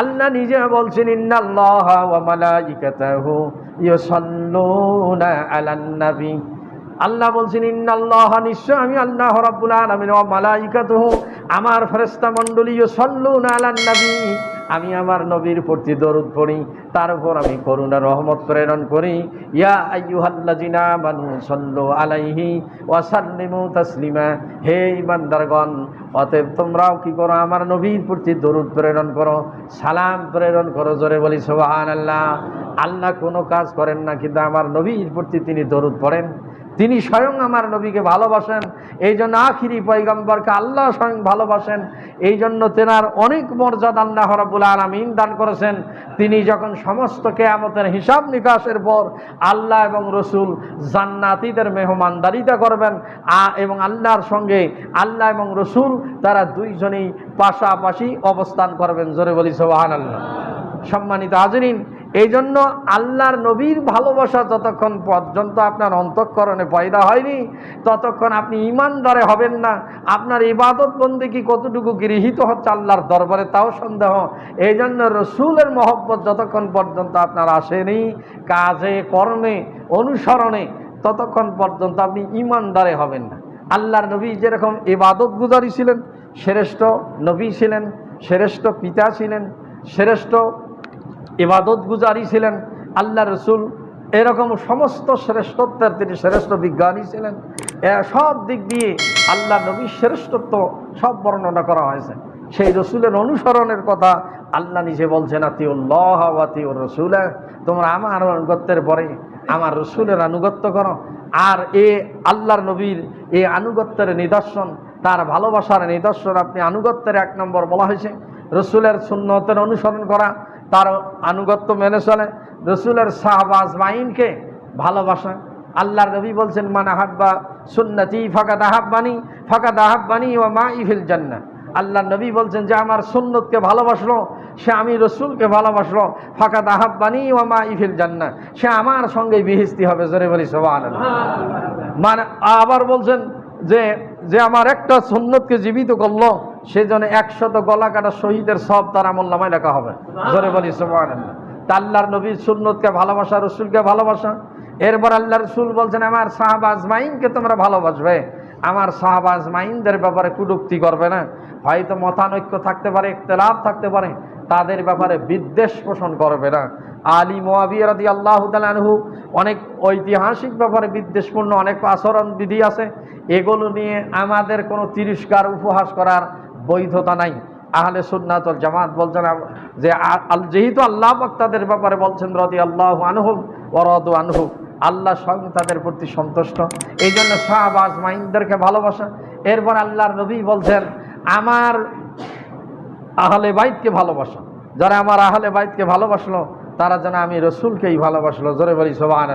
আল্লাহ নিজে বলছেন আল্লাহ বলছেন, ইন্নাল্লাহ, নিশ্চয় আমি আল্লাহ রাব্বুল আলামিন, ওয়া মালাইকাতুহু, আমার ফেরেশতা মণ্ডলী ইউসাল্লুনা আলান নবী। আমি আমার নবীর প্রতি দরুদ পড়ি, তার উপর আমি করুণা, রহমত প্রেরণ করি। ইয়া আইয়ুহাল্লাযিনা আমানু সাল্লু আলাইহি ওয়া সাল্লিমু তাসলিমা। হে ইমানদারগণ অতএব তোমরাও কি করো, আমার নবীর প্রতি দরুদ প্রেরণ করো, সালাম প্রেরণ করো, জোরে বলি সুবহানাল্লাহ। আল্লাহ কোনো কাজ করেন না, কিন্তু আমার নবীর প্রতি তিনি দরুদ পড়েন। তিনি স্বয়ং আমার নবীকে ভালোবাসেন, এই জন্য আখিরি পৈগম্বরকে আল্লাহ স্বয়ং ভালোবাসেন, এই জন্য তেনার অনেক মর্যাদা আল্লাহ রাবুল আলমিন দান করেছেন। তিনি যখন সমস্ত কেয়ামতের হিসাব নিকাশের পর আল্লাহ এবং রসুল জান্নাতিদের মেহমানদারিতা করবেন এবং আল্লাহর সঙ্গে আল্লাহ এবং রসুল তারা দুইজনেই পাশাপাশি অবস্থান করবেন। জোরে বলি সোহান আল্লাহ সম্মানিত হাজরিন এই জন্য আল্লাহর নবীর ভালোবাসা যতক্ষণ পর্যন্ত আপনার অন্তঃকরণে পয়দা হয়নি, ততক্ষণ আপনি ইমানদারে হবেন না। আপনার ইবাদত বন্দী কি কতটুকু গৃহীত হচ্ছে আল্লাহর দরবারে তাও সন্দেহ। এই জন্য রসুলের মহব্বত যতক্ষণ পর্যন্ত আপনার আসেনি, কাজে, কর্মে, অনুসরণে, ততক্ষণ পর্যন্ত আপনি ইমানদারে হবেন না। আল্লাহর নবী যেরকম ইবাদত গুজারি ছিলেন, শ্রেষ্ঠ নবী ছিলেন, শ্রেষ্ঠ পিতা ছিলেন, শ্রেষ্ঠ ইবাদত গুজারি ছিলেন, আল্লাহ রসুল এরকম সমস্ত শ্রেষ্ঠত্বের তিনি শ্রেষ্ঠ বিজ্ঞানী ছিলেন। সব দিক দিয়ে আল্লাহ নবীর শ্রেষ্ঠত্ব সব বর্ণনা করা হয়েছে। সেই রসুলের অনুসরণের কথা আল্লাহ নিজে বলছেন, আতিউল্লাহ রসুল, তোমরা আমার আনুগত্যের পরে আমার রসুলের আনুগত্য করো। আর এ আল্লাহর নবীর এ আনুগত্যের নিদর্শন, তার ভালোবাসার নিদর্শন আপনি আনুগত্যের এক নম্বর বলা হয়েছে। রসুলের সুন্নতের অনুসরণ করা তার আনুগত্য মেনে চলে। রসুলের শাহবাজ মাইনকে ভালোবাসা। আল্লাহর নবী বলছেন মানে হাব্বা সুন্নতি ফাঁকা দাহাব্বানি ফাঁকা দাহাব্বানি ও মা ইফিল জান্না আল্লাহ নবী বলছেন, যে আমার সুন্নতকে ভালোবাসলো, সে আমি রসুলকে ভালোবাসলো ফাঁকা দাহাব্বানি ও মা ইফিল জান্না সে আমার সঙ্গে বিহিস্তি হবে, জোরে বলি সবান মানে আবার বলছেন যে যে আমার একটা সুন্নতকে জীবিত করল সেজন্য একশত গলা কাটা শহীদের সব তার আমল নামায় লেখা হবে। জোরে বলি আল্লাহর নবীর সুন্নতকে ভালোবাসা, রসুলকে ভালোবাসা। এরপর আল্লাহ রসুল বলছেন, আমার সাহাবাজ মাইনকে তোমরা ভালোবাসবে। আমার সাহাবাজ মাইনদের ব্যাপারে কুডুক্তি করবে না। হয়তো মতানৈক্য থাকতে পারে, ইখতলাফ থাকতে পারে। তাদের ব্যাপারে বিদ্বেষ পোষণ করবে না। আলী মোয়াবিয়া রাদি আল্লাহ আনহু, অনেক ঐতিহাসিক ব্যাপারে বিদ্বেষপূর্ণ অনেক আচরণ বিধি আছে। এগুলো নিয়ে আমাদের কোনো তিরস্কার উপহাস করার বৈধতা নাই। আহলে সুন্নাতল জামাত বলছেন, যে যেহেতু আল্লাহ তাদের ব্যাপারে বলছেন রদি আল্লাহ আনহুম ওরদ আনহু, আল্লাহ স্বয়ং তাদের প্রতি সন্তুষ্ট। এই জন্য শাহবাজ মাইনদেরকে ভালোবাসা। এরপর আল্লাহর নবী বলছেন, আমার আহলে বাইতকে ভালোবাসা। যারা আমার আহলে বাইতকে ভালোবাসলো, তারা যেন আমি রসুলকেই ভালোবাসলো। জোরে বলি সবাই